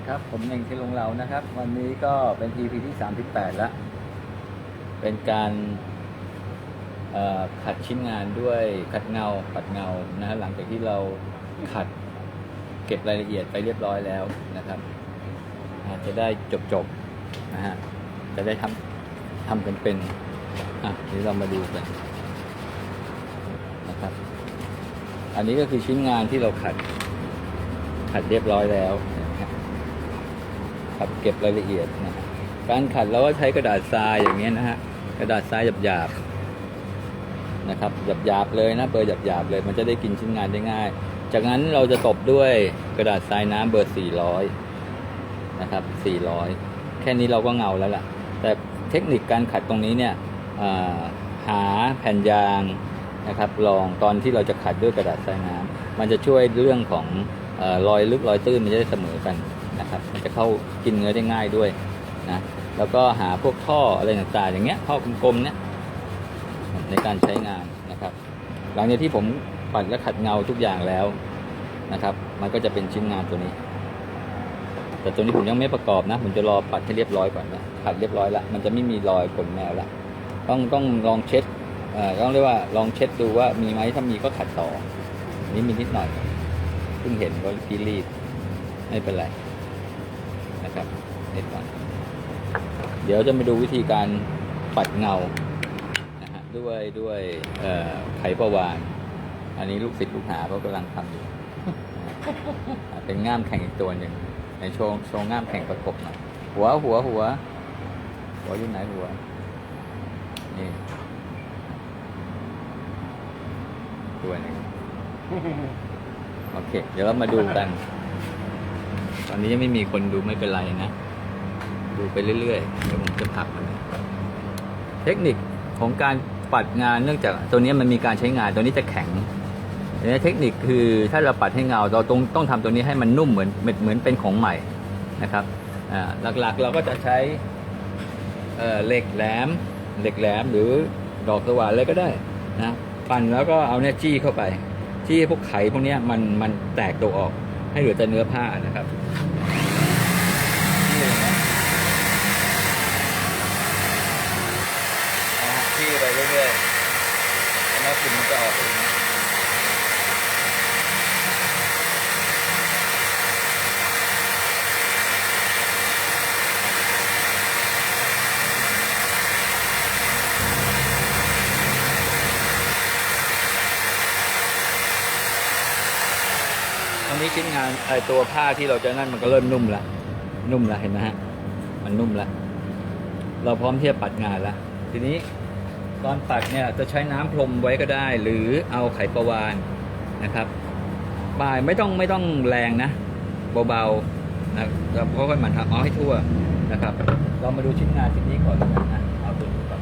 ดีครับ ผมเองที่ลงเรานะครับ วันนี้ก็เป็น EP ที่ 38 แล้ว เป็นการขัดชิ้นงานด้วยขัดเงาขัดเงานะฮะหลังจากที่เราขัดเก็บรายละเอียดไปเรียบร้อยแล้วนะครับจะได้จบๆนะฮะจะได้ทำทำกันเป็นอะเดี๋ยวเรามาดูกันนะครับ อันนี้ก็คือชิ้นงานที่เราขัดขัดเรียบร้อยแล้ว นะครับขัดเก็บรายละเอียดนะการขัดเราก็ใช้กระดาษทรายอย่างเงี้ยนะฮะกระดาษทรายหยาบๆนะครับหยาบๆเลยนะเบอร์หยาบๆเลย มันจะได้กินชิ้นงานได้ง่าย จากนั้นเราจะตบด้วยกระดาษทรายน้ำเบอร์ 400 นะครับ 400 แค่นี้เราก็เงาแล้วล่ะ แต่เทคนิคการขัดตรงนี้เนี่ยหาแผ่นยางนะครับลองตอนที่เราจะขัดด้วยกระดาษทรายน้ำมันจะช่วยเรื่องของออรอยลึกรอยตื้นมันจะได้เสมอกัน นะครับ มันจะเข้ากินเนื้อได้ง่ายด้วยนะแล้วก็หาพวกท่ออะไรต่างๆอย่างเงี้ยท่อกลมๆเนี่ยในการใช้งานนะครับ หลังจากที่ผมปัดและขัดเงาทุกอย่างแล้วนะครับ มันก็จะเป็นชิ้นงานตัวนี้ แต่ตัวนี้ผมยังไม่ประกอบนะ ผมจะรอปัดให้เรียบร้อยก่อนนะขัดเรียบร้อยแล้วมันจะไม่มีรอยขนแมวละต้องต้องลองเช็ดอ่อต้องเรียกว่าลองเช็ดดูว่ามีไหมถ้ามีก็ขัดต่อ นี้มีนิดหน่อยเพิ่งเห็นว่าพี่รีดไม่เป็นไร นะครับนิดหน่อยเดี๋ยวจะมาดูวิธีการปัดเงานะฮะด้วยด้วยเอ่อไขประวาน อันนี้ลูกศิษย์ลูกหาเขากำลังทำอยู่ เป็นง่ามแข่งอีกตัวหนึ่งในโชว์โชว์ง่ามแข่งประกบหน่อยหัวหัวหัวหัวอยู่ไหนหัวนี่ตัวหนึ่งโอเค เดี๋ยวเรามาดูกัน ตอนนี้ยังไม่มีคนดูไม่เป็นไรนะ ดูไปเรื่อยๆเดี๋ยวผมจะพักมันเทคนิคของการปัดงานเนื่องจากตัวนี้มันมีการใช้งานตัวนี้จะแข็งทีนี้เทคนิคคือถ้าเราปัดให้เงาเราต้องต้องทำตัวนี้ให้มันนุ่มเหมือนเหมือนเหมือนเป็นของใหม่นะครับอ่าหลักๆเราก็จะใช้เอ่อเหล็กแหลมเหล็กแหลมหรือดอกสว่านอะไรก็ได้นะปั่นแล้วก็เอาเนี่ยจี้เข้าไป จี้พวกไขพวกเนี้ยมันมันแตกตัวออก ให้เหลือแต่เนื้อผ้านะครับนี่เลยนะนะฮะที่ไปเรื่อยๆแล้วกลิ่นมันจะออกเองตอ นี้ชิ้นงานไอตัวผ้าที่เราจะนั่นมันก็เริ่มนุ่มล้วนุ่มล้วเห็นไหมฮะ มันนุ่มล้วเราพร้อมที่จะปัดงานล้วทีนี้ตอนปัดเนี่ยจะใช้น้ำพรมไว้ก็ได้ หรือเอาไขประวานนะครับปลายไม่ต้องไม่ต้องแรงนะเบาๆนะแล้วค่อยๆหมันทำเอาให้ทั่วนะครับ เรามาดูชิ้นงานชิ้นนี้ก่อนนนะเอาตัวนี้ก่อน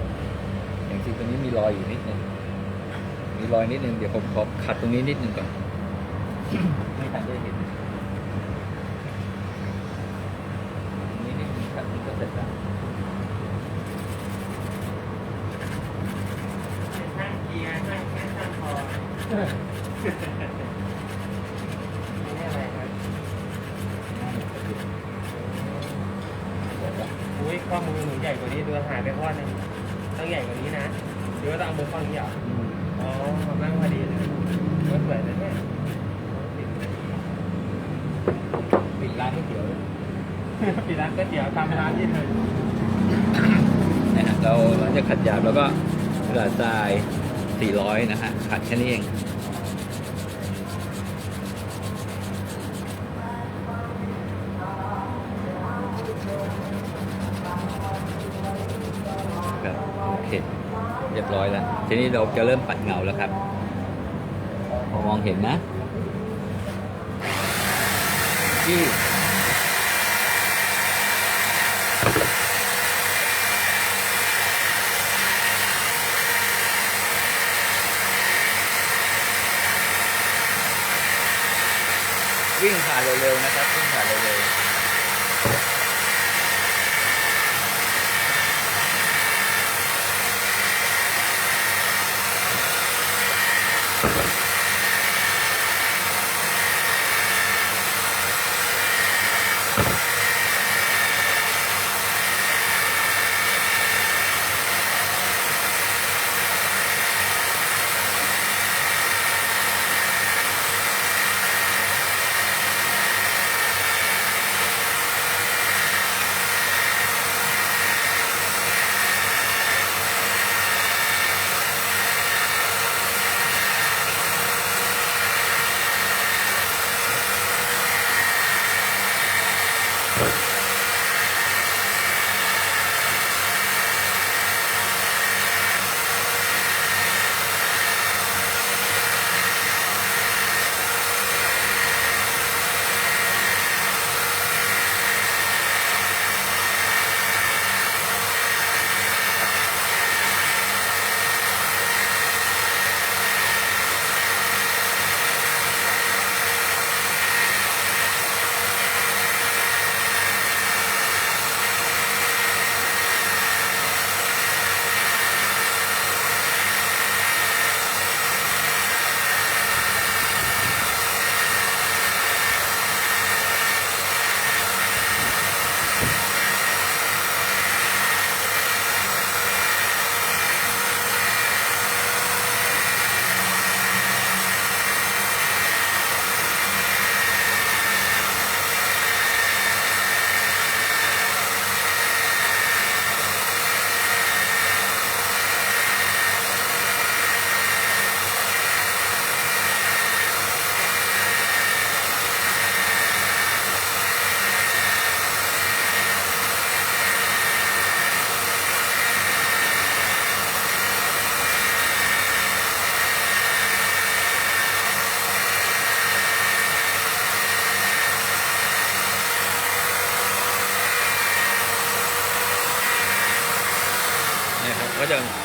อย่างชิ้นตัวนี้มีรอยอยู่นิดนึงมีรอยนิดนึงเดี๋ยวผมขอขัดตรงนี้นิดนึงก่อน ไม่ทันได้เห็นตรงนี้นิดนึงขัดมันก็เสร็จแล้วช่างเกียร์ช่างแค่ช่างคอนี่อะไรครับอุ้ยข้อมือหนูใหญ่กว่านี้ดูหายไปข้อนึงต้องใหญ่กว่านี้นะหรือว่าต้องเอามือข้อนี้เหรออ๋อนั่งพอดีเลยก็สวยนะเนี่ย ปิดร้านก๋วยเตี๋ยวเลย ปิดร้านก๋วยเตี๋ยวทำร้านที่เลยนะฮะเราหลังจากขัดหยาบแล้วก็กระดาษทราย 400 นะฮะขัดแค่นี้เองครับโอเคเรียบร้อยแล้ว ทีนี้เราจะเริ่มปัดเงาแล้วครับพอมองเห็นนะที่ วิ่งผ่านเร็วๆนะครับวิ่งผ่านเร็ว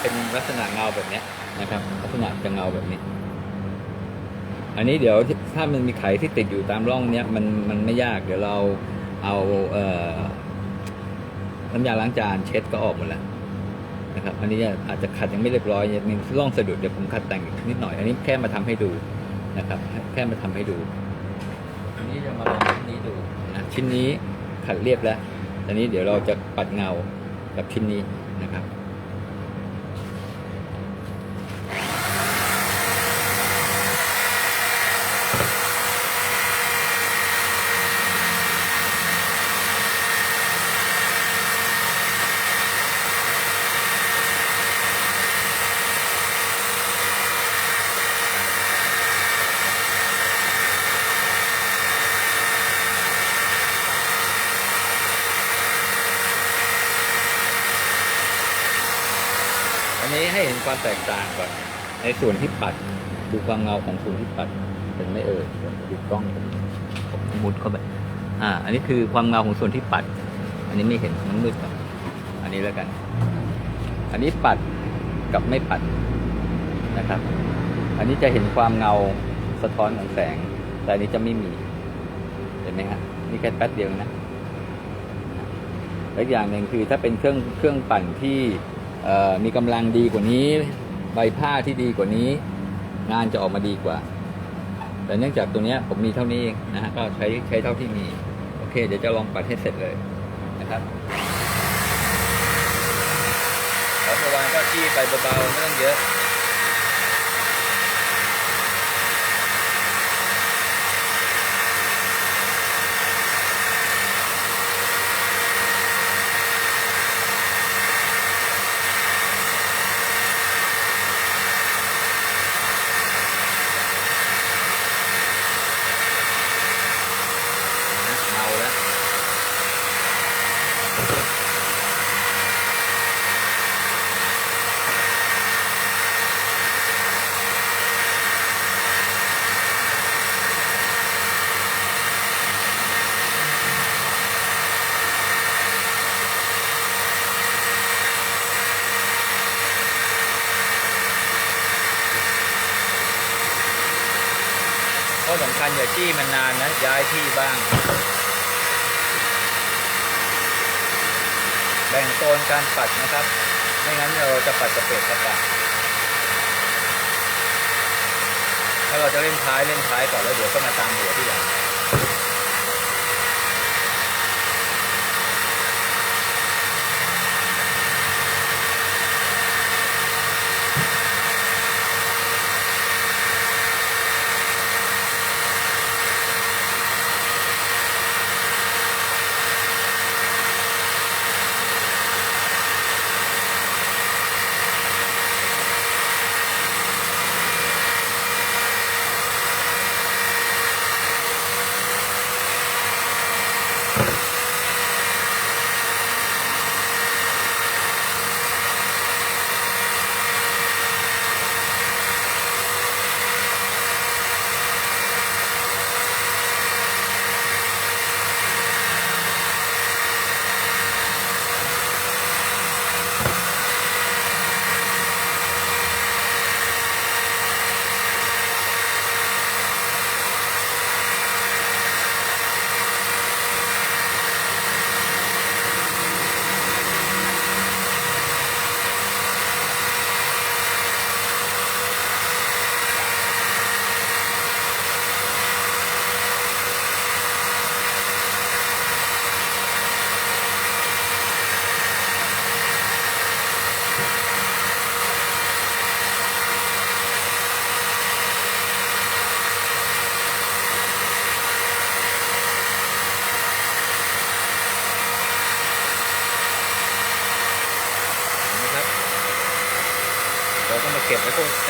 เป็นลักษณะเงาแบบนี้นะครับ ลักษณะจะเงาแบบนี้ อันนี้เดี๋ยวถ้ามันมีไขที่ติดอยู่ตามร่องเนี้ยมันมันไม่ยากเดี๋ยวเราเอาเอ่อน้ำยาล้างจานเช็ดก็ออกหมดแล้วนะครับ อันนี้อาจจะขัดยังไม่เรียบร้อยยังมีร่องสะดุดเดี๋ยวผมขัดแต่งอีกนิดหน่อย อันนี้แค่มาทำให้ดูนะครับ แค่มาทำให้ดู อันนี้จะมาลองชิ้นนี้ดูนะชิ้นนี้ขัดเรียบแล้วตอนนี้เดี๋ยวเราจะปัดเงากับชิ้นนี้นะครับ นนี้ให้เห็นความแตกต่างก่อน ในส่วนที่ปัด ดูความเงาของส่วนที่ปัดเห็นไหมเอ่ยเดี๋ยวดูกล้องผมผมมุดเข้าไปอ่า อันนี้คือความเงาของส่วนที่ปัด อันนี้ไม่เห็นมันมืดก่อนอันนี้แล้วกัน อันนี้ปัดกับไม่ปัดนะครับ อันนี้จะเห็นความเงาสะท้อนของแสง แต่อันนี้จะไม่มี เห็นไหมฮะนี่แค่แป๊บเดียวนะและอีกอย่างหนึ่งคือถ้าเป็นเครื่องเครื่องปั่นที่เอ่อ มีกำลังดีกว่านี้ ใบผ้าที่ดีกว่านี้ งานจะออกมาดีกว่า แต่เนื่องจากตัวเนี้ยผมมีเท่านี้เองนะฮะก็ใช้ใช้เท่าที่มี โอเค เดี๋ยวจะลองปัดให้เสร็จเลยนะครับแล้วระวังก็จี้ไปเบาๆไม่ต้องเยอะเมาแล้ว ข้อสำคัญอย่าจี้มันนานนะย้ายที่บ้าง แบ่งโซนการปัดนะครับ ไม่งั้นเราจะปัดกระเปดกระปะถ้าเราจะเล่นท้ายเล่นท้ายก่อนแล้วเดี๋ยวก็มาตามหัวที่หลัง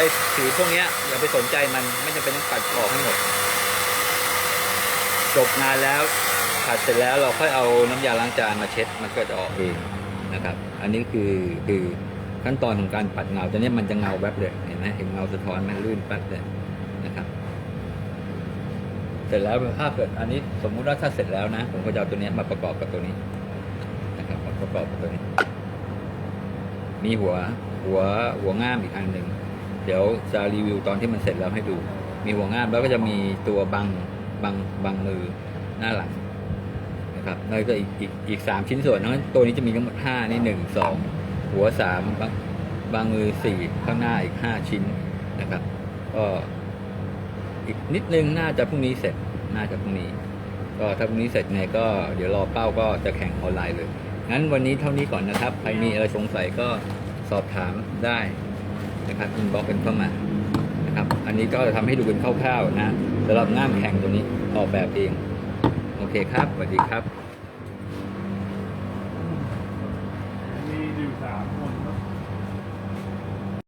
อ้พวกไอ้สีพวกเนี้ยอย่าไปสนใจมันไม่จำเป็นต้องปัดออกให้หมด จบงานแล้วผัดเสร็จแล้วเราค่อยเอาน้ำยาล้างจานมาเช็ดมันก็จะออกเองนะครับ อันนี้คือคือขั้นตอนของการปัดเงาตอนนี้มันจะเงาแวบเลยเห็นไหมเห็นเงาสะท้อนมันลื่นแป๊บเลยนะครับ เสร็จแล้วถ้าเกิดอันนี้สมมุติว่าถ้าเสร็จแล้วนะ ผมก็จะเอาตัวเนี้ยมาประกอบกับตัวนี้นะครับมาประกอบกับตัวนี้ มีหัวหัวหัวง่ามอีกอันหนึ่ง เดี๋ยวจะรีวิวตอนที่มันเสร็จแล้วให้ดู มีหัวง่ามแล้วก็จะมีตัวบังบังบังมือหน้าหลังนะครับแล้วก็อีกอีกอีกสามชิ้นส่วนนะตัวนี้จะมีทั้งหมดห้านี่หนึ่งสองหัวสามบังบังมือสี่ข้างหน้าอีกห้าชิ้นนะครับ ก็อีกนิดนึงน่าจะพรุ่งนี้เสร็จน่าจะพรุ่งนี้ ก็ถ้าพรุ่งนี้เสร็จไงก็เดี๋ยวรอเป้าก็จะแข่งออนไลน์เลย งั้นวันนี้เท่านี้ก่อนนะครับ ใครมีอะไรสงสัยก็สอบถามได้ นะครับอินบ็อกเป็นเข้ามานะครับ อันนี้ก็ทำให้ดูเป็นคร่าวๆนะสำหรับง่ามแข่งตัวนี้ออกแบบเอง โอเคครับสวัสดีครับ